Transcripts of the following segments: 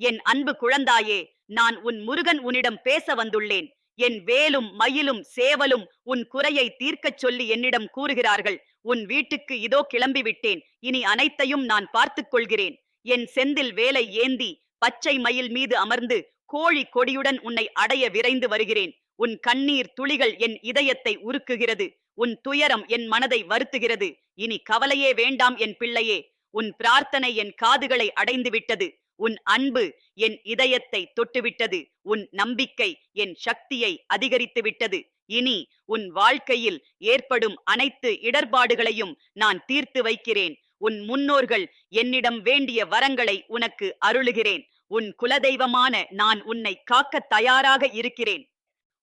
என் அன்பு குழந்தாயே நான் உன் முருகன் உன்னிடம் பேச வந்துள்ளேன். என் வேலும் மயிலும் சேவலும் உன் குறையை தீர்க்கச் சொல்லி என்னிடம் கூறுகிறார்கள். உன் வீட்டுக்கு இதோ கிளம்பிவிட்டேன். இனி அனைத்தையும் நான் பார்த்துக் கொள்கிறேன். என் செந்தில் வேலை ஏந்தி பச்சை மயில் மீது அமர்ந்து கோழி கொடியுடன் உன்னை அடைய விரைந்து வருகிறேன். உன் கண்ணீர் துளிகள் என் இதயத்தை உருக்குகிறது. உன் துயரம் என் மனதை வருத்துகிறது. இனி கவலையே வேண்டாம் என் பிள்ளையே. உன் பிரார்த்தனை என் காதுகளை அடைந்து விட்டது உன் அன்பு என் இதயத்தை தொட்டுவிட்டது. உன் நம்பிக்கை என் சக்தியை அதிகரித்து விட்டது இனி உன் வாழ்க்கையில் ஏற்படும் அனைத்து இடர்பாடுகளையும் நான் தீர்த்து வைக்கிறேன். உன் முன்னோர்கள் என்னிடம் வேண்டிய வரங்களை உனக்கு அருளுகிறேன். உன் குலதெய்வமான நான் உன்னை காக்க தயாராக இருக்கிறேன்.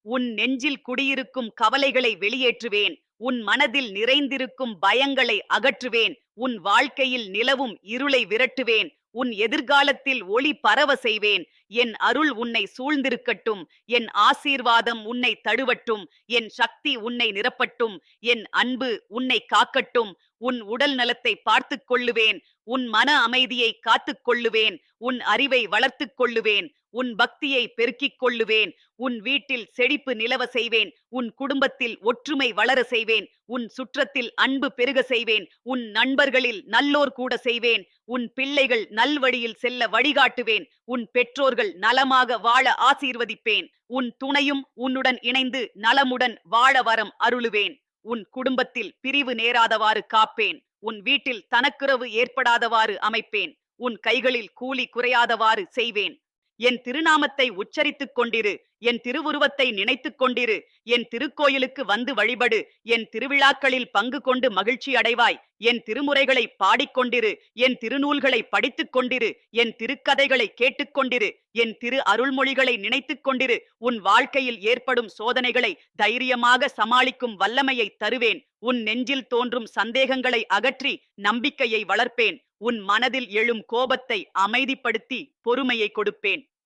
உன் நெஞ்சில் குடியிருக்கும் கவலைகளை வெளியேற்றுவேன். உன் மனதில் நிறைந்திருக்கும் பயங்களை அகற்றுவேன். உன் வாழ்க்கையில் நிலவும் இருளை விரட்டுவேன். உன் எதிர்காலத்தில் ஒளி பரவ செய்வேன். என் அருள் உன்னை சூழ்ந்திருக்கட்டும். என் ஆசீர்வாதம் உன்னை தடுவட்டும் என் சக்தி உன்னை நிரப்பட்டும். என் அன்பு உன்னை காக்கட்டும். உன் உடல் நலத்தை பார்த்துக் கொள்ளுவேன். உன் மன அமைதியை காத்துக் கொள்ளுவேன். உன் அறிவை வளர்த்துக் கொள்ளுவேன். உன் பக்தியை பெருக்கிக் கொள்ளுவேன். உன் வீட்டில் செழிப்பு நிலவ செய்வேன். உன் குடும்பத்தில் ஒற்றுமை வளர செய்வேன். உன் சுற்றத்தில் அன்பு பெருக செய்வேன். உன் நண்பர்களில் நல்லோர் கூட செய்வேன். உன் பிள்ளைகள் நல்வழியில் செல்ல வழிகாட்டுவேன். உன் பெற்றோர்கள் நலமாக வாழ ஆசீர்வதிப்பேன். உன் துணையும் உன்னுடன் இணைந்து நலமுடன் வாழ வரம் அருளுவேன். உன் குடும்பத்தில் பிரிவு நேராதவாறு காப்பேன். உன் வீட்டில் தனக்குறவு ஏற்படாதவாறு அமைப்பேன். உன் கைகளில் கூலி குறையாதவாறு செய்வேன். என் திருநாமத்தை உச்சரித்துக் கொண்டிரு. என் திருவுருவத்தை நினைத்துக் கொண்டிரு. என் திருக்கோயிலுக்கு வந்து வழிபடு. என் திருவிழாக்களில் பங்கு கொண்டு மகிழ்ச்சி அடைவாய். என் திருமுறைகளை பாடிக்கொண்டிரு என் திருநூல்களை படித்துக் கொண்டிரு. என் திருக்கதைகளை கேட்டுக்கொண்டிரு என் திரு அருள்மொழிகளை நினைத்துக் கொண்டிரு. உன் வாழ்க்கையில் ஏற்படும் சோதனைகளை தைரியமாக சமாளிக்கும் வல்லமையை தருவேன். உன் நெஞ்சில் தோன்றும் சந்தேகங்களை அகற்றி நம்பிக்கையை வளர்ப்பேன். உன் மனதில் எழும் கோபத்தை அமைதிப்படுத்தி பொறுமையை கொடுப்பேன்.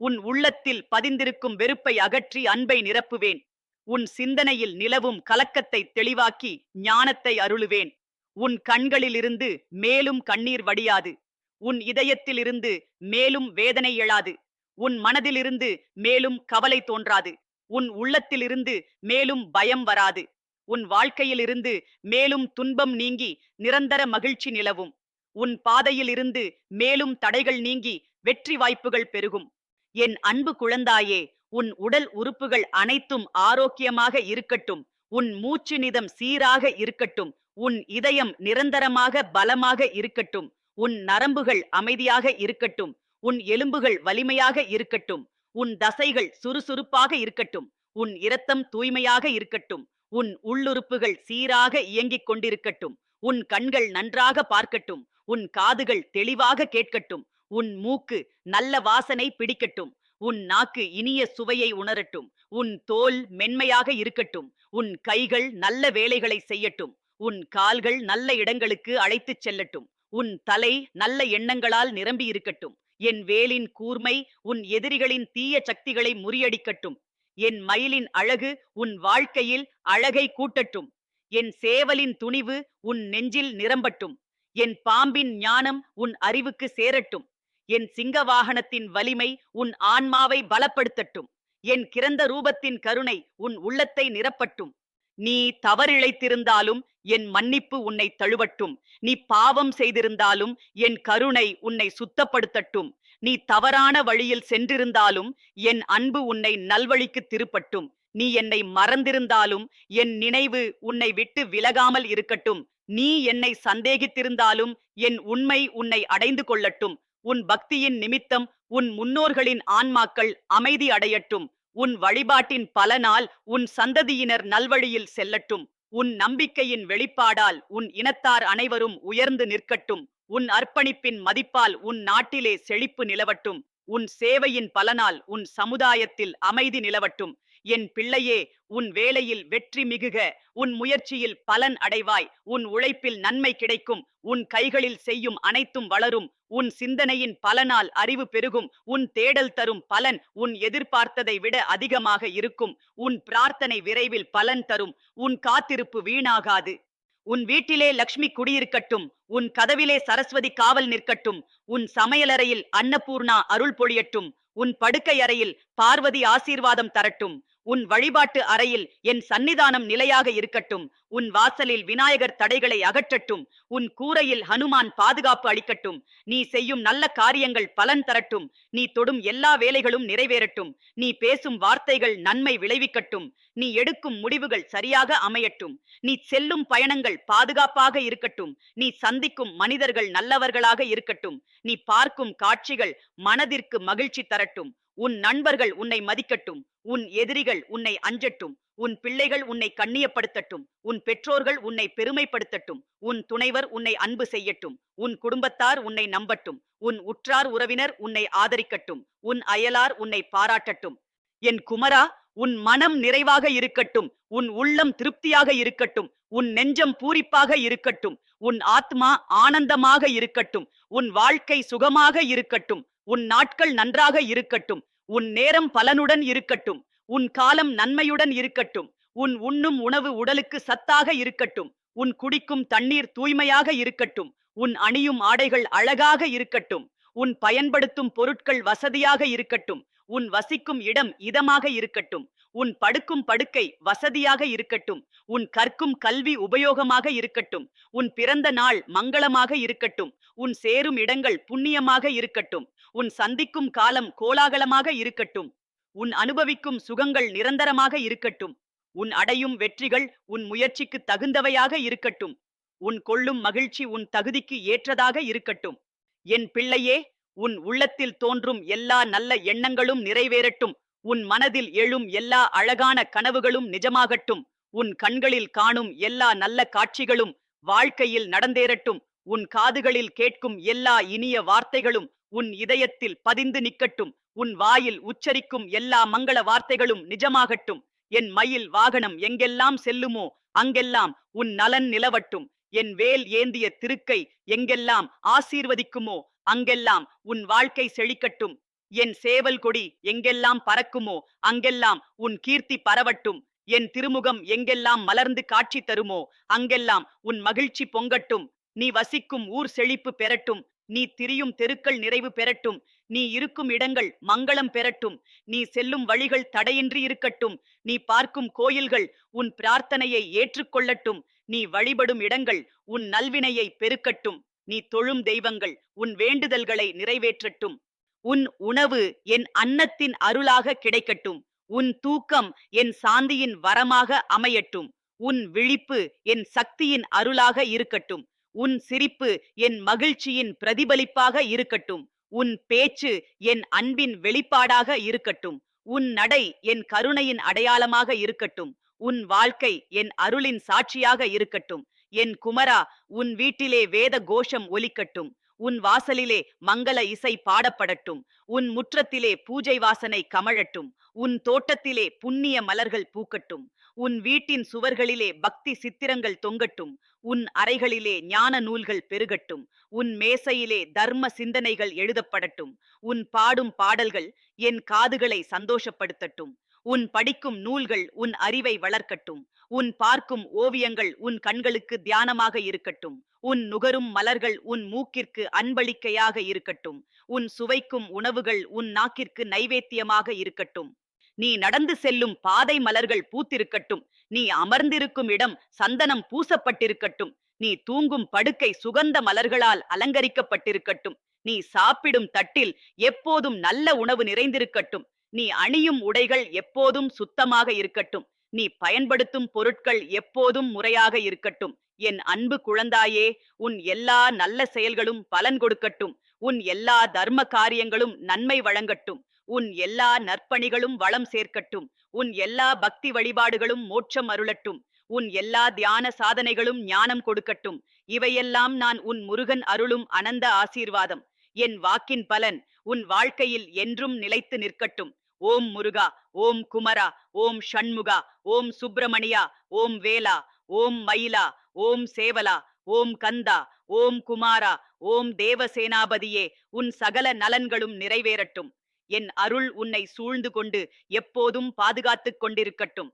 உன் உள்ளத்தில் பதிந்திருக்கும் வெறுப்பை அகற்றி அன்பை நிரப்புவேன். உன் சிந்தனையில் நிலவும் கலக்கத்தை தெளிவாக்கி ஞானத்தை அருளுவேன். உன் கண்களிலிருந்து மேலும் கண்ணீர் வடியாது. உன் இதயத்திலிருந்து மேலும் வேதனை எழாது. உன் மனதிலிருந்து மேலும் கவலை தோன்றாது. உன் உள்ளத்திலிருந்து மேலும் பயம் வராது. உன் வாழ்க்கையிலிருந்து மேலும் துன்பம் நீங்கி நிரந்தர மகிழ்ச்சி நிலவும். உன் பாதையிலிருந்து மேலும் தடைகள் நீங்கி வெற்றி வாய்ப்புகள் பெருகும். என் அன்பு குழந்தாயே உன் உடல் உறுப்புகள் அனைத்தும் ஆரோக்கியமாக இருக்கட்டும். உன் மூச்சு நிதம் சீராக இருக்கட்டும். உன் இதயம் நிரந்தரமாக பலமாக இருக்கட்டும். உன் நரம்புகள் அமைதியாக இருக்கட்டும். உன் எலும்புகள் வலிமையாக இருக்கட்டும். உன் தசைகள் சுறுசுறுப்பாக இருக்கட்டும். உன் இரத்தம் தூய்மையாக இருக்கட்டும். உன் உள்ளுறுப்புகள் சீராக இயங்கிக் கொண்டிருக்கட்டும். உன் கண்கள் நன்றாக பார்க்கட்டும். உன் காதுகள் தெளிவாக கேட்கட்டும். உன் மூக்கு நல்ல வாசனை பிடிக்கட்டும். உன் நாக்கு இனிய சுவையை உணரட்டும். உன் தோல் மென்மையாக இருக்கட்டும். உன் கைகள் நல்ல வேலைகளை செய்யட்டும். உன் கால்கள் நல்ல இடங்களுக்கு அழைத்துச் செல்லட்டும். உன் தலை நல்ல எண்ணங்களால் நிரம்பி இருக்கட்டும். என் வேலின் கூர்மை உன் எதிரிகளின் தீய சக்திகளை முறியடிக்கட்டும். என் மயிலின் அழகு உன் வாழ்க்கையில் அழகை கூட்டட்டும். என் சேவலின் துணிவு உன் நெஞ்சில் நிரம்பட்டும். என் பாம்பின் ஞானம் உன் அறிவுக்கு சேரட்டும். என் சிங்க வாகனத்தின் வலிமை உன் ஆன்மாவை பலப்படுத்தட்டும். என் கிறந்த ரூபத்தின் கருணை உன் உள்ளத்தை நிரப்பட்டும். நீ தவறிழைத்திருந்தாலும் என் மன்னிப்பு உன்னை தழுவட்டும். நீ பாவம் செய்திருந்தாலும் என் கருணை உன்னை சுத்தப்படுத்தட்டும். நீ தவறான வழியில் சென்றிருந்தாலும் என் அன்பு உன்னை நல்வழிக்கு திருப்பட்டும். நீ என்னை மறந்திருந்தாலும் என் நினைவு உன்னை விட்டு விலகாமல் இருக்கட்டும். நீ என்னை சந்தேகித்திருந்தாலும் என் உண்மை உன்னை அடைந்து கொள்ளட்டும். உன் பக்தியின் நிமித்தம் உன் முன்னோர்களின் ஆன்மாக்கள் அமைதி அடையட்டும். உன் வழிபாட்டின் பலனால் உன் சந்ததியினர் நல்வழியில் செல்லட்டும். உன் நம்பிக்கையின் வெளிப்பாடால் உன் இனத்தார் அனைவரும் உயர்ந்து நிற்கட்டும். உன் அர்ப்பணிப்பின் மதிப்பால் உன் நாட்டிலே செழிப்பு நிலவட்டும். உன் சேவையின் பலனால் உன் சமுதாயத்தில் அமைதி நிலவட்டும். என் பிள்ளையே உன் வேலையில் வெற்றி மிகுக உன் முயற்சியில் பலன் அடைவாய் உன் உழைப்பில் நன்மை கிடைக்கும் உன் கைகளில் செய்யும் அனைத்தும் வளரும் உன் சிந்தனையின் பலனால் அறிவு பெருகும் உன் தேடல் தரும் பலன் உன் எதிர்பார்த்ததை விட அதிகமாக இருக்கும் உன் பிரார்த்தனை விரைவில் பலன் தரும் உன் காத்திருப்பு வீணாகாது. உன் வீட்டிலே லக்ஷ்மி குடியிருக்கட்டும் உன் கதவிலே சரஸ்வதி காவல் நிற்கட்டும் உன் சமையலறையில் அன்னபூர்ணா அருள் பொழியட்டும் உன் படுக்கை அறையில் பார்வதி ஆசீர்வாதம் தரட்டும் உன் வழிபாட்டு அறையில் என் சன்னிதானம் நிலையாக இருக்கட்டும். உன் வாசலில் விநாயகர் தடைகளை அகற்றட்டும். உன் கூரையில் ஹனுமான் பாதுகாப்பு அளிக்கட்டும். நீ செய்யும் நல்ல காரியங்கள் பலன் தரட்டும். நீ தொடும் எல்லா வேலைகளும் நிறைவேறட்டும். நீ பேசும் வார்த்தைகள் நன்மை விளைவிக்கட்டும். நீ எடுக்கும் முடிவுகள் சரியாக அமையட்டும். நீ செல்லும் பயணங்கள் பாதுகாப்பாக இருக்கட்டும். நீ சந்திக்கும் மனிதர்கள் நல்லவர்களாக இருக்கட்டும். நீ பார்க்கும் காட்சிகள் மனதிற்கு மகிழ்ச்சி தரட்டும். உன் நண்பர்கள் உன்னை மதிக்கட்டும். உன் எதிரிகள் உன்னை அஞ்சட்டும். உன் பிள்ளைகள் உன்னை கண்ணியப்படுத்தட்டும். உன் பெற்றோர்கள் உன்னை பெருமைப்படுத்தட்டும். உன் துணைவர் உன்னை அன்பு செய்யட்டும். உன் குடும்பத்தார் உன்னை நம்பட்டும். உன் உற்றார் உறவினர் உன்னை ஆதரிக்கட்டும். உன் அயலார் உன்னை பாராட்டட்டும். என் குமரா உன் மனம் நிறைவாக இருக்கட்டும். உன் உள்ளம் திருப்தியாக இருக்கட்டும். உன் நெஞ்சம் பூரிப்பாக இருக்கட்டும். உன் ஆத்மா ஆனந்தமாக இருக்கட்டும். உன் வாழ்க்கை சுகமாக இருக்கட்டும். உன் நாட்கள் நன்றாக இருக்கட்டும். உன் நேரம் பலனுடன் இருக்கட்டும் உன் காலம் நன்மையுடன் இருக்கட்டும் உன் உண்ணும் உணவு உடலுக்கு சத்தாக இருக்கட்டும் உன் குடிக்கும் தண்ணீர் தூய்மையாக இருக்கட்டும் உன் அணியும் ஆடைகள் அழகாக இருக்கட்டும் உன் பயன்படுத்தும் பொருட்கள் வசதியாக இருக்கட்டும் உன் வசிக்கும் இடம் இதமாக இருக்கட்டும் உன் படுக்கும் படுக்கை வசதியாக இருக்கட்டும் உன் கற்கும் கல்வி உபயோகமாக இருக்கட்டும் உன் பிறந்த நாள் மங்களமாக இருக்கட்டும் உன் சேரும் இடங்கள் புண்ணியமாக இருக்கட்டும் உன் சந்திக்கும் காலம் கோலாகலமாக இருக்கட்டும். உன் அனுபவிக்கும் சுகங்கள் நிரந்தரமாக இருக்கட்டும். உன் அடையும் வெற்றிகள் உன் முயற்சிக்கு தகுந்தவையாக இருக்கட்டும். உன் கொள்ளும் மகிழ்ச்சி உன் தகுதிக்கு ஏற்றதாக இருக்கட்டும். என் பிள்ளையே உன் உள்ளத்தில் தோன்றும் எல்லா நல்ல எண்ணங்களும் நிறைவேறட்டும். உன் மனதில் எழும் எல்லா அழகான கனவுகளும் நிஜமாகட்டும். உன் கண்களில் காணும் எல்லா நல்ல காட்சிகளும் வாழ்க்கையில் நடந்தேறட்டும். உன் காதுகளில் கேட்கும் எல்லா இனிய வார்த்தைகளும் உன் இதயத்தில் பதிந்து நிக்கட்டும் உன் வாயில் உச்சரிக்கும் எல்லா மங்கள வார்த்தைகளும் நிஜமாகட்டும். என் மயில் வாகனம் எங்கெல்லாம் செல்லுமோ அங்கெல்லாம் உன் நலன் நிலவட்டும். என் வேல் ஏந்திய திருக்கை எங்கெல்லாம் ஆசீர்வதிக்குமோ அங்கெல்லாம் உன் வாழ்க்கை செழிக்கட்டும். என் சேவல் கொடி எங்கெல்லாம் பறக்குமோ அங்கெல்லாம் உன் கீர்த்தி பரவட்டும். என் திருமுகம் எங்கெல்லாம் மலர்ந்து காட்சி தருமோ அங்கெல்லாம் உன் மகிழ்ச்சி பொங்கட்டும். நீ வசிக்கும் ஊர் செழிப்பு பெறட்டும். நீ திரியும் தெருக்கள் நிறைவு பெறட்டும். நீ இருக்கும் இடங்கள் மங்களம் பெறட்டும். நீ செல்லும் வழிகள் தடையின்றி இருக்கட்டும். நீ பார்க்கும் கோயில்கள் உன் பிரார்த்தனையை ஏற்றுக்கொள்ளட்டும். நீ வழிபடும் இடங்கள் உன் நல்வினையை பெருக்கட்டும். நீ தொழும் தெய்வங்கள் உன் வேண்டுதல்களை நிறைவேற்றட்டும். உன் உணவு என் அன்னத்தின் அருளாக கிடைக்கட்டும். உன் தூக்கம் என் சாந்தியின் வரமாக அமையட்டும். உன் விழிப்பு என் சக்தியின் அருளாக இருக்கட்டும். உன் சிரிப்பு என் மகிழ்ச்சியின் பிரதிபலிப்பாக இருக்கட்டும். உன் பேச்சு என் அன்பின் வெளிப்பாடாக இருக்கட்டும். உன் நடை என் கருணையின் அடையாளமாக இருக்கட்டும். உன் வாழ்க்கை என் அருளின் சாட்சியாக இருக்கட்டும். என் குமரா உன் வீட்டிலே வேத கோஷம் ஒலிக்கட்டும். உன் வாசலிலே மங்கள இசை பாடப்படட்டும். உன் முற்றத்திலே பூஜை வாசனை கமழட்டும். உன் தோட்டத்திலே புண்ணிய மலர்கள் பூக்கட்டும். உன் வீட்டின் சுவர்களிலே பக்தி சித்திரங்கள் தொங்கட்டும். உன் அறைகளிலே ஞான நூல்கள் பெருகட்டும். உன் மேசையிலே தர்ம சிந்தனைகள் எழுதப்படட்டும். உன் பாடும் பாடல்கள் என் காதுகளை சந்தோஷப்படுத்தட்டும். உன் படிக்கும் நூல்கள் உன் அறிவை வளர்க்கட்டும். உன் பார்க்கும் ஓவியங்கள் உன் கண்களுக்கு தியானமாக இருக்கட்டும். உன் நுகரும் மலர்கள் உன் மூக்கிற்கு அன்பளிக்கையாக இருக்கட்டும். உன் சுவைக்கும் உணவுகள் உன் நாக்கிற்கு நைவேத்தியமாக இருக்கட்டும். நீ நடந்து செல்லும் பாதை மலர்கள் பூத்திருக்கட்டும். நீ அமர்ந்திருக்கும் இடம் சந்தனம் பூசப்பட்டிருக்கட்டும். நீ தூங்கும் படுக்கை சுகந்த மலர்களால் அலங்கரிக்கப்பட்டிருக்கட்டும். நீ சாப்பிடும் தட்டில் எப்போதும் நல்ல உணவு நிறைந்திருக்கட்டும். நீ அணியும் உடைகள் எப்போதும் சுத்தமாக இருக்கட்டும். நீ பயன்படுத்தும் பொருட்கள் எப்போதும் முறையாக இருக்கட்டும். என் அன்பு குழந்தாயே உன் எல்லா நல்ல செயல்களும் பலன் கொடுக்கட்டும். உன் எல்லா தர்ம காரியங்களும் நன்மை வழங்கட்டும். உன் எல்லா நற்பணிகளும் வளம் சேர்க்கட்டும். உன் எல்லா பக்தி வழிபாடுகளும் மோட்சம் அருளட்டும். உன் எல்லா தியான சாதனைகளும் ஞானம் கொடுக்கட்டும். இவையெல்லாம் நான் உன் முருகன் அருளும் அனந்த ஆசீர்வாதம். என் வாக்கின் பலன் உன் வாழ்க்கையில் என்றும் நிலைத்து நிற்கட்டும். ஓம் முருகா ஓம் குமரா ஓம் ஷண்முகா ஓம் சுப்பிரமணியா ஓம் வேலா ஓம் மயிலா ஓம் சேவலா ஓம் கந்தா ஓம் குமாரா ஓம் தேவசேனாபதியே உன் சகல நலன்களும் நிறைவேறட்டும். என் அருள் உன்னை சூழ்ந்து கொண்டு எப்போதும் பாதுகாத்துக் கொண்டிருக்கட்டும்.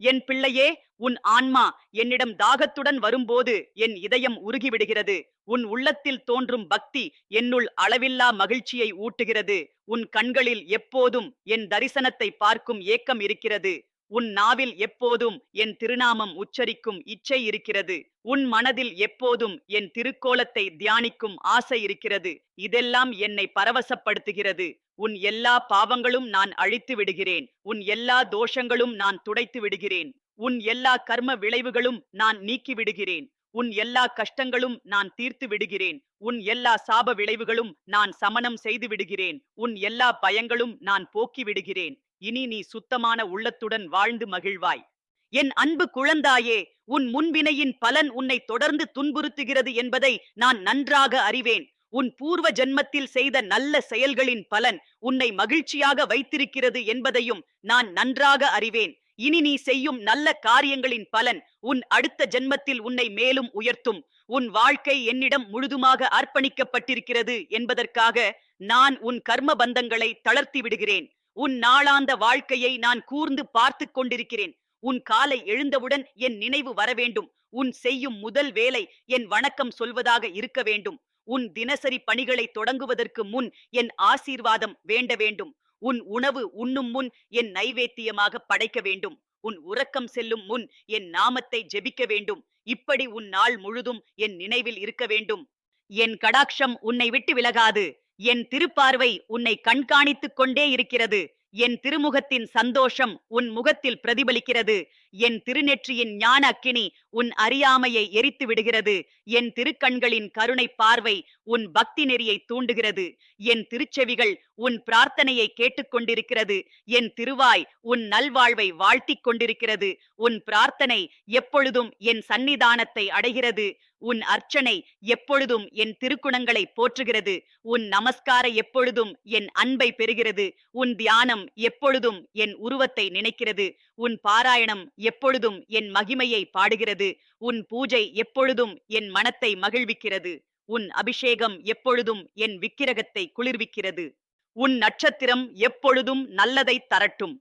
என் பிள்ளையே உன் ஆன்மா என்னிடம் தாகத்துடன் வரும்போது என் இதயம் உருகிவிடுகிறது. உன் உள்ளத்தில் தோன்றும் பக்தி என்னுள் அளவில்லா மகிழ்ச்சியை ஊட்டுகிறது. உன் கண்களில் எப்போதும் என் தரிசனத்தை பார்க்கும் ஏக்கம் இருக்கிறது. உன் நாவில் எப்போதும் என் திருநாமம் உச்சரிக்கும் இச்சை இருக்கிறது. உன் மனதில் எப்போதும் என் திருக்கோலத்தை தியானிக்கும் ஆசை இருக்கிறது. இதெல்லாம் என்னை பரவசப்படுத்துகிறது. உன் எல்லா பாவங்களும் நான் அழித்து விடுகிறேன். உன் எல்லா தோஷங்களும் நான் துடைத்து விடுகிறேன். உன் எல்லா கர்ம விளைவுகளும் நான் நீக்கி விடுகிறேன். உன் எல்லா கஷ்டங்களும் நான் தீர்த்து விடுகிறேன். உன் எல்லா சாப விளைவுகளும் நான் சமனம் செய்து விடுகிறேன். உன் எல்லா பயங்களும் நான் போக்கி விடுகிறேன். இனி நீ சுத்தமான உள்ளத்துடன் வாழ்ந்து மகிழ்வாய். என் அன்பு குழந்தாயே உன் முன்வினையின் பலன் உன்னை தொடர்ந்து துன்புறுத்துகிறது என்பதை நான் நன்றாக அறிவேன். உன் பூர்வ ஜென்மத்தில் செய்த நல்ல செயல்களின் பலன் உன்னை மகிழ்ச்சியாக வைத்திருக்கிறது என்பதையும் நான் நன்றாக அறிவேன். இனி நீ செய்யும் நல்ல காரியங்களின் பலன் உன் அடுத்த ஜென்மத்தில் உன்னை மேலும் உயர்த்தும். உன் வாழ்க்கை என்னிடம் முழுதுமாக அர்ப்பணிக்கப்பட்டிருக்கிறது என்பதற்காக நான் உன் கர்ம பந்தங்களை தளர்த்தி விடுகிறேன். உன் நாளாந்த வாழ்க்கையை நான் கூர்ந்து பார்த்து கொண்டிருக்கிறேன். உன் காலை எழுந்தவுடன் என் நினைவு வர வேண்டும். உன் செய்யும் முதல் வேலை என் வணக்கம் சொல்வதாக இருக்க வேண்டும். உன் தினசரி பணிகளை தொடங்குவதற்கு முன் என் ஆசீர்வாதம் வேண்ட வேண்டும். உன் உணவு உண்ணும் முன் என் நைவேத்தியமாக படைக்க வேண்டும். உன் உறக்கம் செல்லும் முன் என் நாமத்தை ஜெபிக்க வேண்டும். இப்படி உன் நாள் முழுதும் என் நினைவில் இருக்க வேண்டும். என் கடாட்சம் உன்னை விட்டு விலகாது. என் திருப்பார்வை உன்னை கண்காணித்துக் கொண்டே இருக்கிறது. என் திருமுகத்தின் சந்தோஷம் உன் முகத்தில் பிரதிபலிக்கிறது. என் திருநெற்றியின் ஞான அக்கினி உன் அறியாமையை எரித்து விடுகிறது. என் திருக்கண்களின் கருணை பார்வை உன் பக்தி நெறியை தூண்டுகிறது. என் திருச்செவிகள் உன் பிரார்த்தனையை கேட்டுக்கொண்டிருக்கிறது என் திருவாய் உன் நல்வாழ்வை வாழ்த்திக் கொண்டிருக்கிறது. உன் பிரார்த்தனை எப்பொழுதும் என் சன்னிதானத்தை அடைகிறது. உன் அர்ச்சனை எப்பொழுதும் என் திருக்குணங்களை போற்றுகிறது. உன் நமஸ்கார எப்பொழுதும் என் அன்பை பெறுகிறது. உன் தியானம் எப்பொழுதும் என் உருவத்தை நினைக்கிறது. உன் பாராயணம் எப்பொழுதும் என் மகிமையை பாடுகிறது. உன் பூஜை எப்பொழுதும் என் மனத்தை மகிழ்விக்கிறது. உன் அபிஷேகம் எப்பொழுதும் என் விக்கிரகத்தை குளிர்விக்கிறது. உன் நட்சத்திரம் எப்பொழுதும் நல்லதை தரட்டும்.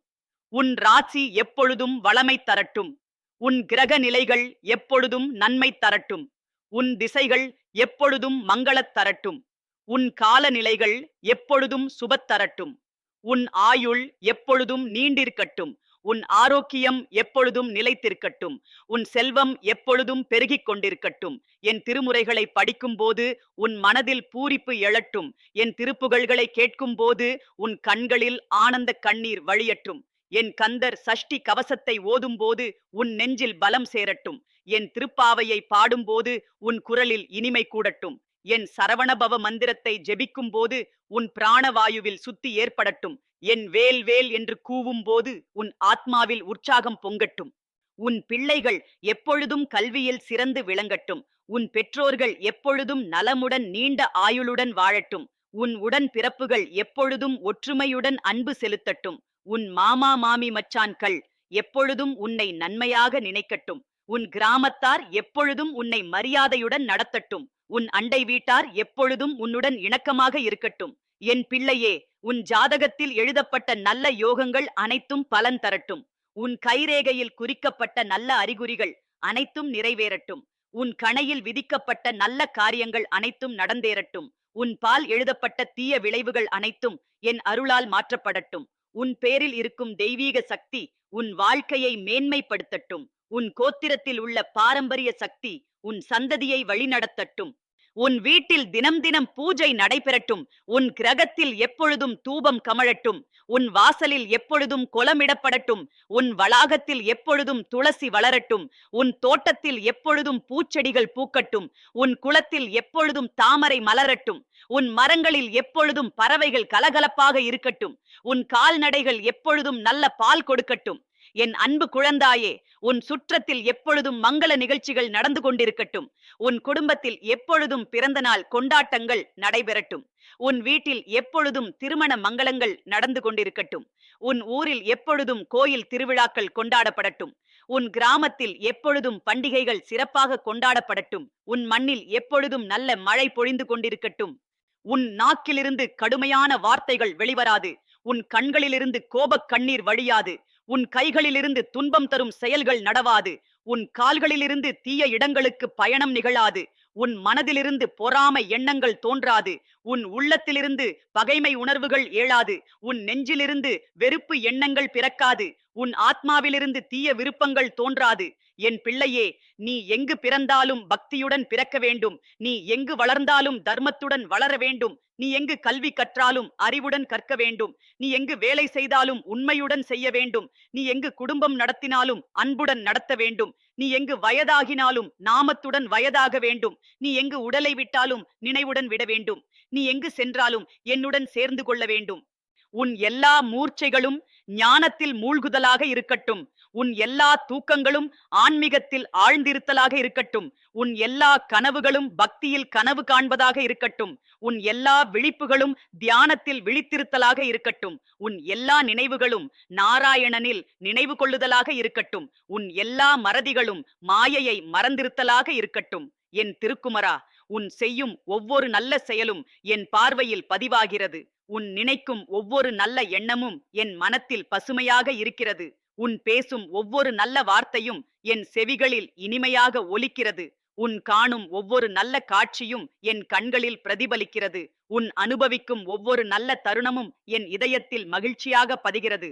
உன் ராசி எப்பொழுதும் வளமை தரட்டும். உன் கிரக நிலைகள் எப்பொழுதும் நன்மை தரட்டும். உன் திசைகள் எப்பொழுதும் மங்களத் தரட்டும். உன் காலநிலைகள் எப்பொழுதும் சுபத் தரட்டும். உன் ஆயுள் எப்பொழுதும் நீண்டிருக்கட்டும். உன் ஆரோக்கியம் எப்பொழுதும் நிலைத்திருக்கட்டும். உன் செல்வம் எப்பொழுதும் பெருகிக் கொண்டிருக்கட்டும். என் திருமுறைகளை படிக்கும்போது உன் மனதில் பூரிப்பு எழட்டும். என் திருப்புகழ்களை கேட்கும்போது உன் கண்களில் ஆனந்த கண்ணீர் வழியட்டும். என் கந்தர் சஷ்டி கவசத்தை ஓதும்போது உன் நெஞ்சில் பலம் சேரட்டும். என் திருப்பாவையை பாடும்போது உன் குரலில் இனிமை கூடட்டும். என் சரவணபவ மந்திரத்தை ஜெபிக்கும் போது உன் பிராணவாயுவில் சுத்தி ஏற்படட்டும். என் வேல் வேல் என்று கூவும் போது உன் ஆத்மாவில் உற்சாகம் பொங்கட்டும். உன் பிள்ளைகள் எப்பொழுதும் கல்வியில் சிறந்து விளங்கட்டும். உன் பெற்றோர்கள் எப்பொழுதும் நலமுடன் நீண்ட ஆயுளுடன் வாழட்டும். உன் உடன் பிறப்புகள் எப்பொழுதும் ஒற்றுமையுடன் அன்பு செலுத்தட்டும். உன் மாமா மாமி மச்சான்கள் எப்பொழுதும் உன்னை நன்மையாக நினைக்கட்டும். உன் கிராமத்தார் எப்பொழுதும் உன்னை மரியாதையுடன் நடத்தட்டும். உன் அண்டை வீட்டார் எப்பொழுதும் உன்னுடன் இணக்கமாக இருக்கட்டும். என் பிள்ளையே உன் ஜாதகத்தில் எழுதப்பட்ட நல்ல யோகங்கள் அனைத்தும் பலன் தரட்டும். உன் கைரேகையில் குறிக்கப்பட்ட நல்ல அறிகுறிகள் அனைத்தும் நிறைவேறட்டும். உன் கணையில் விதிக்கப்பட்ட நல்ல காரியங்கள் அனைத்தும் நடந்தேறட்டும். உன் பால் எழுதப்பட்ட தீய விளைவுகள் அனைத்தும் என் அருளால் மாற்றப்படட்டும். உன் பேரில் இருக்கும் தெய்வீக சக்தி உன் வாழ்க்கையை மேன்மைப்படுத்தட்டும். உன் கோத்திரத்தில் உள்ள பாரம்பரிய சக்தி உன் சந்ததியை வழிநடத்தட்டும். உன் வீட்டில் தினம் தினம் பூஜை நடைபெறட்டும். உன் கிரகத்தில் எப்பொழுதும் தூபம் கமழட்டும். உன் வாசலில் எப்பொழுதும் கொலமிடப்படட்டும் உன் வளாகத்தில் எப்பொழுதும் துளசி வளரட்டும். உன் தோட்டத்தில் எப்பொழுதும் பூச்செடிகள் பூக்கட்டும். உன் குளத்தில் எப்பொழுதும் தாமரை மலரட்டும். உன் மரங்களில் எப்பொழுதும் பறவைகள் கலகலப்பாக இருக்கட்டும். உன் கால்நடைகள் எப்பொழுதும் நல்ல பால் கொடுக்கட்டும். என் அன்பு குழந்தாயே உன் சுற்றத்தில் எப்பொழுதும் மங்கள நிகழ்ச்சிகள் நடந்து கொண்டிருக்கட்டும். உன் குடும்பத்தில் எப்பொழுதும் பிறந்த நாள் கொண்டாட்டங்கள் நடைபெறட்டும். உன் வீட்டில் எப்பொழுதும் திருமண மங்களங்கள் நடந்து கொண்டிருக்கட்டும். உன் ஊரில் எப்பொழுதும் கோயில் திருவிழாக்கள் கொண்டாடப்படட்டும். உன் கிராமத்தில் எப்பொழுதும் பண்டிகைகள் சிறப்பாக கொண்டாடப்படட்டும். உன் மண்ணில் எப்பொழுதும் நல்ல மழை பொழிந்து கொண்டிருக்கட்டும். உன் நாக்கிலிருந்து கடுமையான வார்த்தைகள் வெளிவராது. உன் கண்களிலிருந்து கோபக் கண்ணீர் வழியாது. உன் கைகளிலிருந்து துன்பம் தரும் செயல்கள் நடவாது. உன் கால்களிலிருந்து தீய இடங்களுக்கு பயணம் நிகழாது. உன் மனதிலிருந்து பொறாமை எண்ணங்கள் தோன்றாது. உன் உள்ளத்திலிருந்து பகைமை உணர்வுகள் ஏழாது. உன் நெஞ்சிலிருந்து வெறுப்பு எண்ணங்கள் பிறக்காது. உன் ஆத்மாவிலிருந்து தீய விருப்பங்கள் தோன்றாது. என் பிள்ளையே நீ எங்கு பிறந்தாலும் பக்தியுடன் பிறக்க வேண்டும். நீ எங்கு வளர்ந்தாலும் தர்மத்துடன் வளர வேண்டும். நீ எங்கு கல்வி கற்றாலும் அறிவுடன் கற்க வேண்டும். நீ எங்கு வேலை செய்தாலும் உண்மையுடன் செய்ய வேண்டும். நீ எங்கு குடும்பம் நடத்தினாலும் அன்புடன் நடத்த வேண்டும். நீ எங்கு வயதாகினாலும் நாமத்துடன் வயதாக வேண்டும். நீ எங்கு உடலை விட்டாலும் நினைவுடன் விட வேண்டும். நீ எங்கு சென்றாலும் என்னுடன் சேர்ந்து கொள்ள வேண்டும். உன் எல்லா மூர்ச்சைகளும் ஞானத்தில் மூழ்குதலாக இருக்கட்டும். உன் எல்லா தூக்கங்களும் ஆன்மீகத்தில் ஆழ்ந்திருத்தலாக இருக்கட்டும். உன் எல்லா கனவுகளும் பக்தியில் கனவு காண்பதாக இருக்கட்டும். உன் எல்லா விழிப்புகளும் தியானத்தில் விழித்திருத்தலாக இருக்கட்டும். உன் எல்லா நினைவுகளும் நாராயணனில் நினைவு கொள்ளுதலாக இருக்கட்டும். உன் எல்லா மறதிகளும் மாயையை மறந்திருத்தலாக இருக்கட்டும். என் திருக்குமரா உன் செய்யும் ஒவ்வொரு நல்ல செயலும் என் பார்வையில் பதிவாகிறது. உன் நினைக்கும் ஒவ்வொரு நல்ல எண்ணமும் என் மனத்தில் பசுமையாக இருக்கிறது. உன் பேசும் ஒவ்வொரு நல்ல வார்த்தையும் என் செவிகளில் இனிமையாக ஒலிக்கிறது. உன் காணும் ஒவ்வொரு நல்ல காட்சியும் என் கண்களில் பிரதிபலிக்கிறது. உன் அனுபவிக்கும் ஒவ்வொரு நல்ல தருணமும் என் இதயத்தில் மகிழ்ச்சியாக பதிகிறது.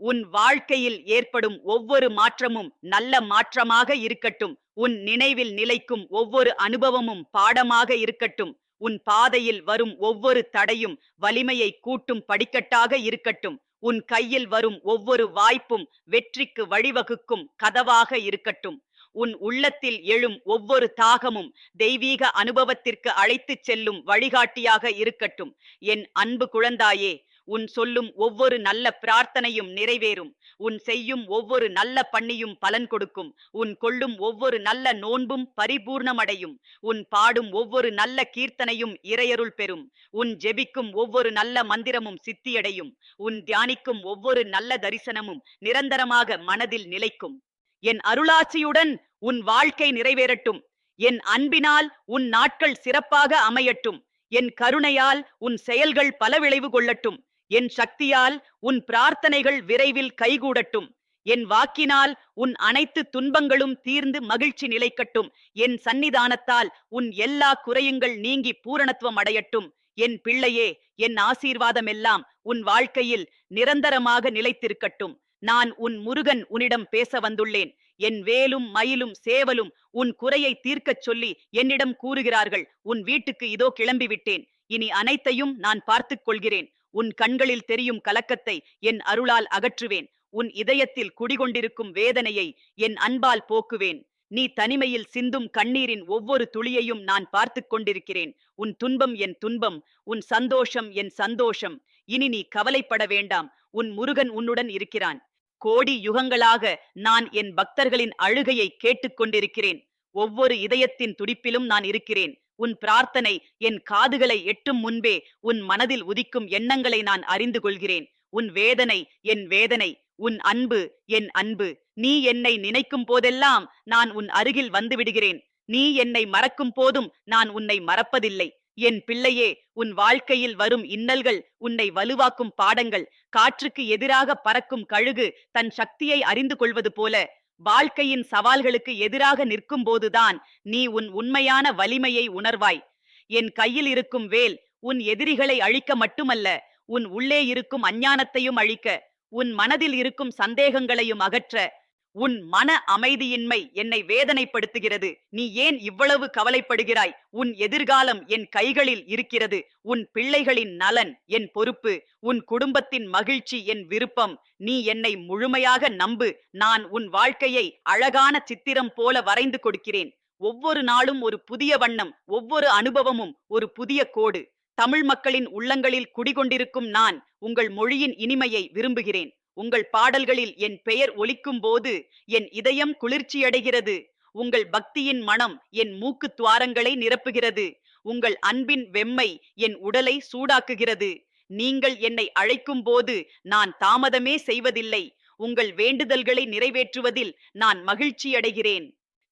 உன் வாழ்க்கையில் ஏற்படும் ஒவ்வொரு மாற்றமும் நல்ல மாற்றமாக இருக்கட்டும். உன் நினைவில் நிலைக்கும் ஒவ்வொரு அனுபவமும் பாடமாக இருக்கட்டும். உன் பாதையில் வரும் ஒவ்வொரு தடையும் வலிமையை கூட்டும் படிக்கட்டாக இருக்கட்டும். உன் கையில் வரும் ஒவ்வொரு வாய்ப்பும் வெற்றிக்கு வழிவகுக்கும் கதவாக இருக்கட்டும். உன் உள்ளத்தில் எழும் ஒவ்வொரு தாகமும் தெய்வீக அனுபவத்திற்கு அழைத்துச் செல்லும் வழிகாட்டியாக இருக்கட்டும். என் அன்பு குழந்தாயே உன் சொல்லும் ஒவ்வொரு நல்ல பிரார்த்தனையும் நிறைவேறும். உன் செய்யும் ஒவ்வொரு நல்ல பண்ணியும் பலன் கொடுக்கும். உன் கொள்ளும் ஒவ்வொரு நல்ல நோன்பும் பரிபூர்ணமடையும். உன் பாடும் ஒவ்வொரு நல்ல கீர்த்தனையும் இறையருள் பெறும். உன் ஜெபிக்கும் ஒவ்வொரு நல்ல மந்திரமும் சித்தியடையும். உன் தியானிக்கும் ஒவ்வொரு நல்ல தரிசனமும் நிரந்தரமாக மனதில் நிலைக்கும். என் அருளாட்சியுடன் உன் வாழ்க்கை நிறைவேறட்டும். என் அன்பினால் உன் நாட்கள் சிறப்பாக அமையட்டும். என் கருணையால் உன் செயல்கள் பல விளைவு கொள்ளட்டும். என் சக்தியால் உன் பிரார்த்தனைகள் விரைவில் கைகூடட்டும். என் வாக்கினால் உன் அனைத்து துன்பங்களும் தீர்ந்து மகிழ்ச்சி நிலைக்கட்டும். என் சன்னிதானத்தால் உன் எல்லா குறையுங்கள் நீங்கி பூரணத்துவம் அடையட்டும். என் பிள்ளையே என் ஆசீர்வாதம் எல்லாம் உன் வாழ்க்கையில் நிரந்தரமாக நிலைத்திருக்கட்டும். நான் உன் முருகன் உன்னிடம் பேச வந்துள்ளேன். என் வேலும் மயிலும் சேவலும் உன் குறையை தீர்க்கச் சொல்லி என்னிடம் கூறுகிறார்கள். உன் வீட்டுக்கு இதோ கிளம்பி விட்டேன் இனி அனைத்தையும் நான் பார்த்துக் கொள்கிறேன். உன் கண்களில் தெரியும் கலக்கத்தை என் அருளால் அகற்றுவேன். உன் இதயத்தில் குடிகொண்டிருக்கும் வேதனையை என் அன்பால் போக்குவேன். நீ தனிமையில் சிந்தும் கண்ணீரின் ஒவ்வொரு துளியையும் நான் பார்த்து கொண்டிருக்கிறேன். உன் துன்பம் என் துன்பம் உன் சந்தோஷம் என் சந்தோஷம். இனி நீ கவலைப்பட வேண்டாம் உன் முருகன் உன்னுடன் இருக்கிறான். கோடி யுகங்களாக நான் என் பக்தர்களின் அழுகையை கேட்டுக்கொண்டிருக்கிறேன் ஒவ்வொரு இதயத்தின் துடிப்பிலும் நான் இருக்கிறேன். உன் பிரார்த்தனை என் காதுகளை எட்டும் முன்பே உன் மனதில் உதிக்கும் எண்ணங்களை நான் அறிந்து கொள்கிறேன். உன் வேதனை என் வேதனை உன் அன்பு என் அன்பு. நீ என்னை நினைக்கும் போதெல்லாம் நான் உன் அருகில் வந்து விடுகிறேன் நீ என்னை மறக்கும் போதும் நான் உன்னை மறப்பதில்லை. என் பிள்ளையே உன் வாழ்க்கையில் வரும் இன்னல்கள் உன்னை வலுவாக்கும் பாடங்கள் காற்றுக்கு எதிராக பறக்கும் கழுகு தன் சக்தியை அறிந்து கொள்வது போல வாழ்க்கையின் சவால்களுக்கு எதிராக நிற்கும் போதுதான் நீ உன் உண்மையான வலிமையை உணர்வாய். என் கையில் இருக்கும் வேல் உன் எதிரிகளை அழிக்க மட்டுமல்ல உன் உள்ளே இருக்கும் அஞ்ஞானத்தையும் அழிக்க உன் மனதில் இருக்கும் சந்தேகங்களையும் அகற்ற உன் மன அமைதியின்மை என்னை வேதனைப்படுத்துகிறது. நீ ஏன் இவ்வளவு கவலைப்படுகிறாய்? உன் எதிர்காலம் என் கைகளில் இருக்கிறது. உன் பிள்ளைகளின் நலன் என் பொறுப்பு. உன் குடும்பத்தின் மகிழ்ச்சி என் விருப்பம். நீ என்னை முழுமையாக நம்பு. நான் உன் வாழ்க்கையை அழகான சித்திரம் போல வரைந்து கொடுக்கிறேன். ஒவ்வொரு நாளும் ஒரு புதிய வண்ணம் ஒவ்வொரு அனுபவமும் ஒரு புதிய கோடு. தமிழ் மக்களின் உள்ளங்களில் குடிகொண்டிருக்கும் நான் உங்கள் மொழியின் இனிமையை விரும்புகிறேன். உங்கள் பாடல்களில் என் பெயர் ஒலிக்கும் போது என் இதயம் குளிர்ச்சியடைகிறது. உங்கள் பக்தியின் மனம் என் மூக்கு துவாரங்களை நிரப்புகிறது. உங்கள் அன்பின் வெம்மை என் உடலை சூடாக்குகிறது. நீங்கள் என்னை அழைக்கும் போது நான் தாமதமே செய்வதில்லை. உங்கள் வேண்டுதல்களை நிறைவேற்றுவதில் நான் மகிழ்ச்சியடைகிறேன்.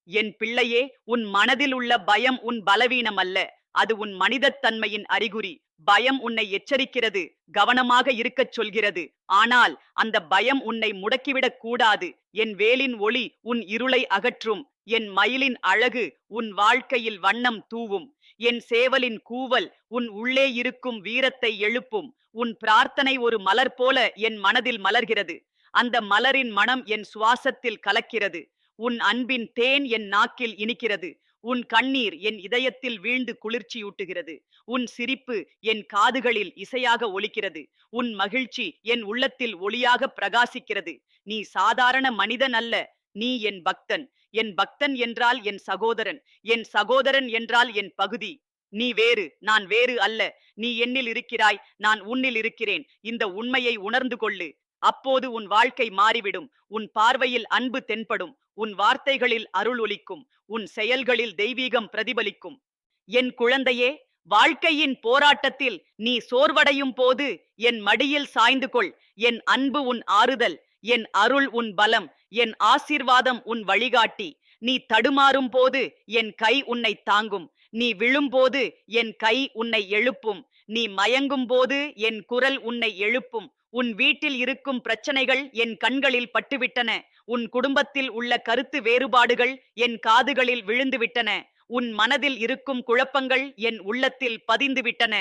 என் பிள்ளையே உன் மனதில் உள்ள பயம் உன் பலவீனம் அல்ல அது உன் மனிதத்தன்மையின் அறிகுறி. பயம் உன்னை எச்சரிக்கிறது கவனமாக இருக்கச் சொல்கிறது. ஆனால் அந்த பயம் உன்னை முடக்கிவிடக் கூடாது. என் வேலின் ஒளி உன் இருளை அகற்றும். என் மயிலின் அழகு உன் வாழ்க்கையில் வண்ணம் தூவும். என் சேவலின் கூவல் உன் உள்ளே இருக்கும் வீரத்தை எழுப்பும். உன் பிரார்த்தனை ஒரு மலர் போல என் மனதில் மலர்கிறது. அந்த மலரின் மனம் என் சுவாசத்தில் கலக்கிறது. உன் அன்பின் தேன் என் நாக்கில் இனிக்கிறது. உன் கண்ணீர் என் இதயத்தில் வீழ்ந்து குளிர்ச்சியூட்டுகிறது. உன் சிரிப்பு என் காதுகளில் இசையாக ஒலிக்கிறது. உன் மகிழ்ச்சி என் உள்ளத்தில் ஒளியாக பிரகாசிக்கிறது. நீ சாதாரண மனிதன் அல்ல நீ என் பக்தன். என் பக்தன் என்றால் என் சகோதரன் என் சகோதரன் என்றால் என் பகுதி. நீ வேறு நான் வேறு அல்ல. நீ என்னில் இருக்கிறாய் நான் உன்னில் இருக்கிறேன். இந்த உண்மையை உணர்ந்து கொள்ளு. அப்போது உன் வாழ்க்கை மாறிவிடும். உன் பார்வையில் அன்பு தென்படும். உன் வார்த்தைகளில் அருள் ஒலிக்கும். உன் செயல்களில் தெய்வீகம் பிரதிபலிக்கும். என் குழந்தையே வாழ்க்கையின் போராட்டத்தில் நீ சோர்வடையும் போது என் மடியில் சாய்ந்து கொள். என் அன்பு உன் ஆறுதல். என் அருள் உன் பலம். என் ஆசீர்வாதம் உன் வழிகாட்டி. நீ தடுமாறும் போது என் கை உன்னை தாங்கும். நீ விழும்போது என் கை உன்னை எழுப்பும். நீ மயங்கும் போது என் குரல் உன்னை எழுப்பும். உன் வீட்டில் இருக்கும் பிரச்சனைகள் என் கண்களில் பட்டுவிட்டன. உன் குடும்பத்தில் உள்ள கருத்து வேறுபாடுகள் என் காதுகளில் விழுந்துவிட்டன. உன் மனதில் இருக்கும் குழப்பங்கள் என் உள்ளத்தில் பதிந்துவிட்டன.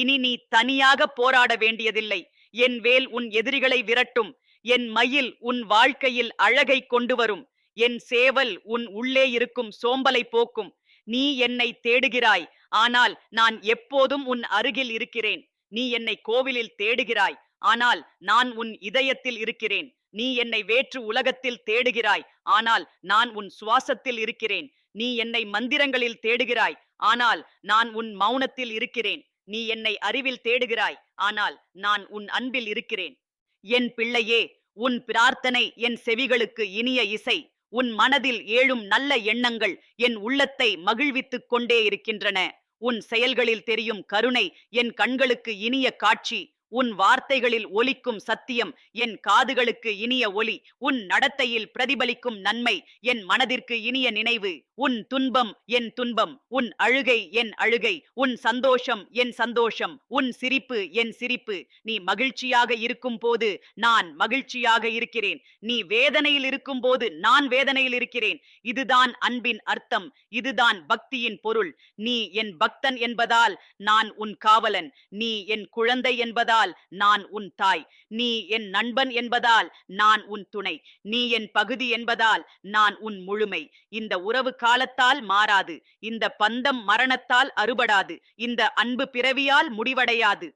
இனி நீ தனியாக போராட வேண்டியதில்லை. என் வேல் உன் எதிரிகளை விரட்டும். என் மயில் உன் வாழ்க்கையில் அழகை கொண்டு வரும். என் சேவல் உன் உள்ளே இருக்கும் சோம்பலை போக்கும். நீ என்னை தேடுகிறாய். ஆனால் நான் எப்போதும் உன் அருகில் இருக்கிறேன். நீ என்னை கோவிலில் தேடுகிறாய். ஆனால் நான் உன் இதயத்தில் இருக்கிறேன். நீ என்னை வேற்று உலகத்தில் தேடுகிறாய். ஆனால் நான் உன் சுவாசத்தில் இருக்கிறேன். நீ என்னை மந்திரங்களில் தேடுகிறாய். ஆனால் நான் உன் மௌனத்தில் இருக்கிறேன். நீ என்னை அறிவில் தேடுகிறாய். ஆனால் நான் உன் அன்பில் இருக்கிறேன். என் பிள்ளையே உன் பிரார்த்தனை என் செவிகளுக்கு இனிய இசை. உன் மனதில் ஏழும் நல்ல எண்ணங்கள் என் உள்ளத்தை மகிழ்வித்துக் கொண்டே இருக்கின்றன. உன் செயல்களில் தெரியும் கருணை என் கண்களுக்கு இனிய காட்சி. உன் வார்த்தைகளில் ஒலிக்கும் சத்தியம் என் காதுகளுக்கு இனிய ஒலி உன் நடத்தையில் பிரதிபலிக்கும் நன்மை என் மனதிற்கு இனிய நினைவு உன் துன்பம் என் துன்பம் உன் அழுகை என் அழுகை உன் சந்தோஷம் என் சந்தோஷம் உன் சிரிப்பு என் சிரிப்பு. நீ மகிழ்ச்சியாக இருக்கும் போது நான் மகிழ்ச்சியாக இருக்கிறேன். நீ வேதனையில் இருக்கும் போது நான் வேதனையில் இருக்கிறேன். இதுதான் அன்பின் அர்த்தம் இதுதான் பக்தியின் பொருள். நீ என் பக்தன் என்பதால் நான் உன் காவலன். நீ என் குழந்தை என்பதால் என்பதால் நான் உன் தாய். நீ என் நண்பன் என்பதால் நான் உன் துணை. நீ என் பகுதி என்பதால் நான் உன் முழுமை. இந்த உறவு காலத்தால் மாறாது. இந்த பந்தம் மரணத்தால் அறுபடாது. இந்த அன்பு பிறவியால் முடிவடையாது.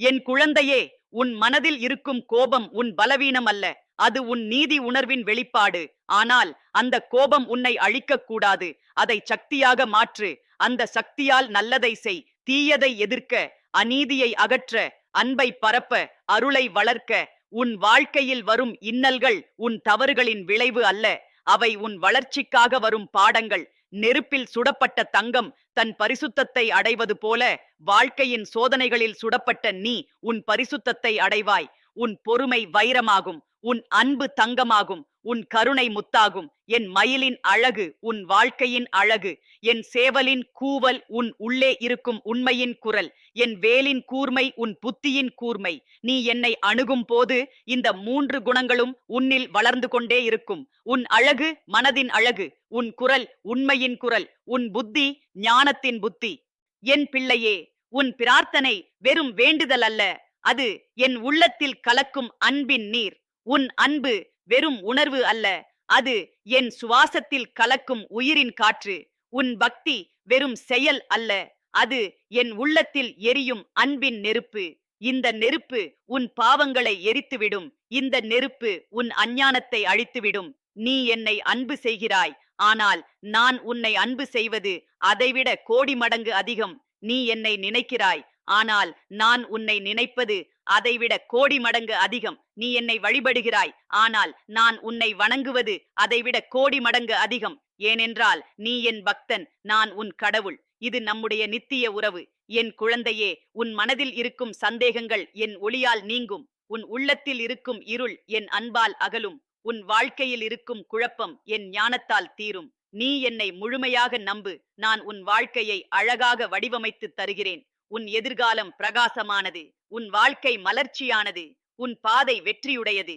என் குழந்தையே உன் மனதில் இருக்கும் கோபம் உன் பலவீனம் அல்ல. அது உன் நீதி உணர்வின் வெளிப்பாடு. ஆனால் அந்த கோபம் உன்னை அழிக்கக்கூடாது அதை சக்தியாக மாற்று. அந்த சக்தியால் நல்லதை செய். தீயதை எதிர்க்க. அநீதியை அகற்ற. அன்பை பரப்ப அருளை வளர்க்க உன் வாழ்க்கையில் வரும் இன்னல்கள் உன் தவறுகளின் விளைவு அல்ல. அவை உன் வளர்ச்சிக்காக வரும் பாடங்கள். நெருப்பில் சுடப்பட்ட தங்கம் தன் பரிசுத்தத்தை அடைவது போல வாழ்க்கையின் சோதனைகளில் சுடப்பட்ட நீ உன் பரிசுத்தத்தை அடைவாய். உன் பொறுமை வைரமாகும். உன் அன்பு தங்கமாகும் உன் கருணை முத்தாகும். என் மயிலின் அழகு உன் வாழ்க்கையின் அழகு. என் சேவலின் கூவல் உன் உள்ளே இருக்கும் உண்மையின் குரல். என் வேலின் கூர்மை உன் புத்தியின் கூர்மை. நீ என்னை அணுகும் போது இந்த மூன்று குணங்களும் உன்னில் வளர்ந்து கொண்டே இருக்கும். உன் அழகு மனதின் அழகு உன் குரல் உண்மையின் குரல் உன் புத்தி ஞானத்தின் புத்தி. என் பிள்ளையே உன் பிரார்த்தனை வெறும் வேண்டுதல் அல்ல அது என் உள்ளத்தில் கலக்கும் அன்பின் நீர். உன் அன்பு வெறும் உணர்வு அல்ல. அது என் சுவாசத்தில் கலக்கும் உயிரின் காற்று. உன் பக்தி வெறும் செயல் அல்ல. அது என் உள்ளத்தில் எரியும் அன்பின் நெருப்பு. இந்த நெருப்பு உன் பாவங்களை எரித்துவிடும். இந்த நெருப்பு உன் அஞ்ஞானத்தை அழித்துவிடும். நீ என்னை அன்பு செய்கிறாய். ஆனால் நான் உன்னை அன்பு செய்வது அதைவிட கோடி மடங்கு அதிகம். நீ என்னை நினைக்கிறாய். ஆனால் நான் உன்னை நினைப்பது அதைவிட கோடி மடங்கு அதிகம். நீ என்னை வழிபடுகிறாய். ஆனால் நான் உன்னை வணங்குவது அதைவிட கோடி மடங்கு அதிகம். ஏனென்றால் நீ என் பக்தன் நான் உன் கடவுள். இது நம்முடைய நித்திய உறவு. என் குழந்தையே உன் மனதில் இருக்கும் சந்தேகங்கள் என் ஒளியால் நீங்கும். உன் உள்ளத்தில் இருக்கும் இருள் என் அன்பால் அகலும். உன் வாழ்க்கையில் இருக்கும் குழப்பம் என் ஞானத்தால் தீரும். நீ என்னை முழுமையாக நம்பு. நான் உன் வாழ்க்கையை அழகாக வடிவமைத்து தருகிறேன். உன் எதிர்காலம் பிரகாசமானது உன் வாழ்க்கை மலர்ச்சியானது உன் பாதை வெற்றியுடையது.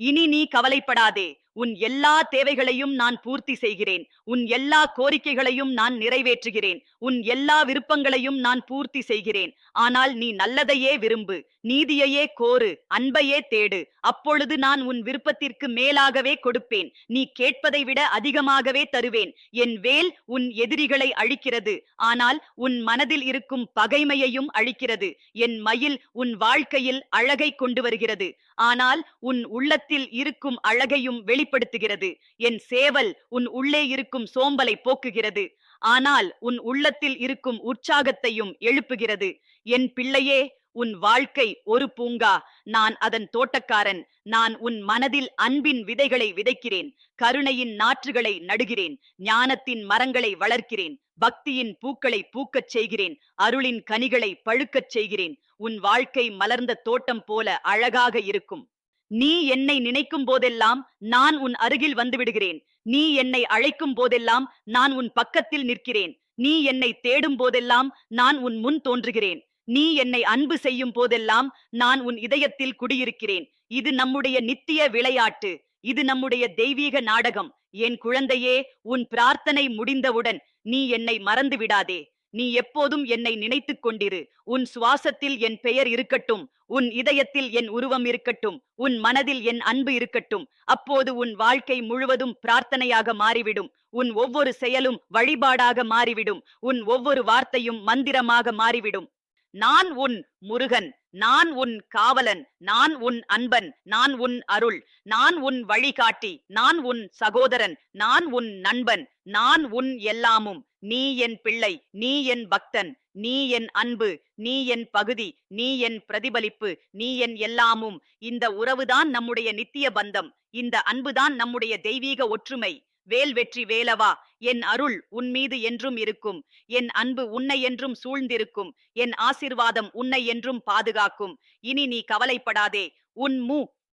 இனி நீ கவலைப்படாதே உன் எல்லா தேவைகளையும் நான் பூர்த்தி செய்கிறேன். உன் எல்லா கோரிக்கைகளையும் நான் நிறைவேற்றுகிறேன். உன் எல்லா விருப்பங்களையும் நான் பூர்த்தி செய்கிறேன். ஆனால் நீ நல்லதையே விரும்பு. நீதியையே கோரு. அன்பையே தேடு. அப்பொழுது நான் உன் விருப்பத்திற்கு மேலாகவே கொடுப்பேன். நீ கேட்பதை விட அதிகமாகவே தருவேன். என் வேல் உன் எதிரிகளை அழிக்கிறது. ஆனால் உன் மனதில் இருக்கும் பகைமையையும் அழிக்கிறது. என் மயில் உன் வாழ்க்கையில் அழகை கொண்டு வருகிறது. ஆனால் உன் உள்ளத்தில் இருக்கும் அழகையும் வெளிப்படுத்துகிறது. என் சேவல் உன் உள்ளே இருக்கும் சோம்பலை போக்குகிறது. ஆனால் உன் உள்ளத்தில் இருக்கும் உற்சாகத்தையும் எழுப்புகிறது. என் பிள்ளையே உன் வாழ்க்கை ஒரு பூங்கா. நான் அதன் தோட்டக்காரன். நான் உன் மனதில் அன்பின் விதைகளை விதைக்கிறேன். கருணையின் நாற்றுகளை நடுகிறேன். ஞானத்தின் மரங்களை வளர்க்கிறேன். பக்தியின் பூக்களை பூக்கச் செய்கிறேன். அருளின் கனிகளை பழுக்கச் செய்கிறேன். உன் வாழ்க்கை மலர்ந்த தோட்டம் போல அழகாக இருக்கும். நீ என்னை நினைக்கும் போதெல்லாம் நான் உன் அருகில் வந்து விடுகிறேன். நீ என்னை அழைக்கும் போதெல்லாம் நான் உன் பக்கத்தில் நிற்கிறேன். நீ என்னை தேடும் போதெல்லாம் நான் உன் முன் தோன்றுகிறேன். நீ என்னை அன்பு செய்யும் போதெல்லாம் நான் உன் இதயத்தில் குடியிருக்கிறேன். இது நம்முடைய நித்திய விளையாட்டு. இது நம்முடைய தெய்வீக நாடகம். என் குழந்தையே உன் பிரார்த்தனை முடிந்தவுடன் நீ என்னை மறந்து விடாதே. நீ எப்போதும் என்னை நினைத்துக் கொண்டிரு. உன் சுவாசத்தில் என் பெயர் இருக்கட்டும். உன் இதயத்தில் என் உருவம் இருக்கட்டும். உன் மனதில் என் அன்பு இருக்கட்டும். அப்போது உன் வாழ்க்கை முழுவதும் பிரார்த்தனையாக மாறிவிடும். உன் ஒவ்வொரு செயலும் வழிபாடாக மாறிவிடும். உன் ஒவ்வொரு வார்த்தையும் மந்திரமாக மாறிவிடும். நான் உன் முருகன் நான் உன் காவலன் நான் உன் அன்பன் நான் உன் அருள் நான் உன் வழிகாட்டி நான் உன் சகோதரன் நான் உன் நண்பன் நான் உன் எல்லாமும். நீ என் பிள்ளை நீ என் பக்தன் நீ என் அன்பு நீ என் பகுதி நீ என் பிரதிபலிப்பு நீ என் எல்லாமும். இந்த உறவுதான் நம்முடைய நித்திய பந்தம். இந்த அன்புதான் நம்முடைய தெய்வீக ஒற்றுமை. வேல் வெற்றி வேலவா? என் அருள் உன் மீது என்றும் இருக்கும். என் அன்பு உன்னை என்றும் சூழ்ந்திருக்கும். என் ஆசிர்வாதம் உன்னை என்றும் பாதுகாக்கும். இனி நீ கவலைப்படாதே. உன் மு